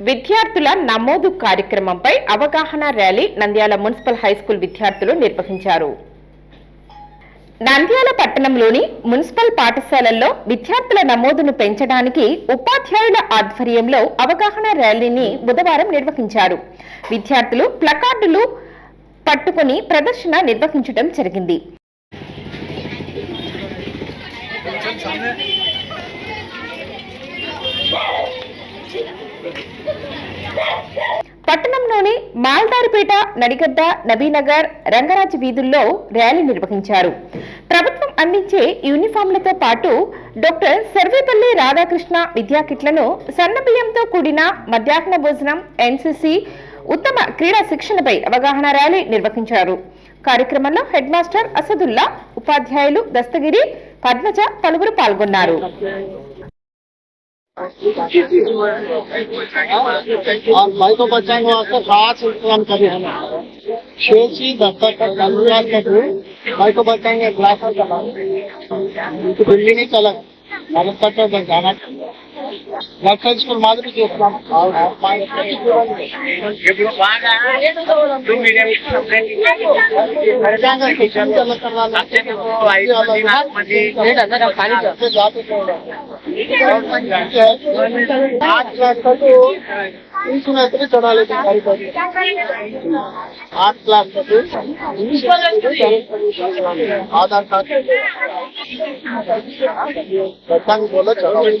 విద్యార్థుల నమోదు కార్యక్రమంపై అవగాహన ర్యాలీ నంద్యాల మున్సిపల్ హైస్కూల్ విద్యార్థులు నిర్వహించారు. నంద్యాల పట్టణంలోని మున్సిపల్ పాఠశాలల్లో విద్యార్థుల నమోదును పెంచడానికి ఉపాధ్యాయుల ఆధ్వర్యంలో అవగాహన ర్యాలీని బుధవారం నిర్వహించారు. విద్యార్థులు ప్లకార్డులు పట్టుకుని ప్రదర్శన నిర్వహించడం జరిగింది. పట్టణంలోని మాల్దారిపేట నడిగడ్డ నబీనగర్ రంగరాజ్ వీధుల్లో ర్యాలీ నిర్వహించారు. ప్రభుత్వం అందించే యూనిఫామ్లతో పాటు డాక్టర్ సర్వేపల్లి రాధాకృష్ణ విద్యా కిట్లను సన్నబియ్యంతో కూడిన మధ్యాహ్న భోజనం ఎన్సీసీ ఉత్తమ క్రీడా శిక్షణపై అవగాహన ర్యాలీ నిర్వహించారు. కార్యక్రమంలో హెడ్ మాస్టర్ అసదుల్లా ఉపాధ్యాయులు దస్తగిరి పద్మజ పలువురు పాల్గొన్నారు. और भाई को बचाएँगे वास्ते खास इंतज़ाम करे हम शेषी दफ्तर का धन्यवाद कर भाई को बचाएँगे, ग्लास का तो दिल्ली नहीं चला। भारत सरकार का गाना నా ప్రిన్సిపల్ మాదిరి చూస్తున్నాం ఇంచున చడాలి ఆర్ట్ క్లాస్ ఆధార్ కార్డు ప్రసంగంలో చదవాలి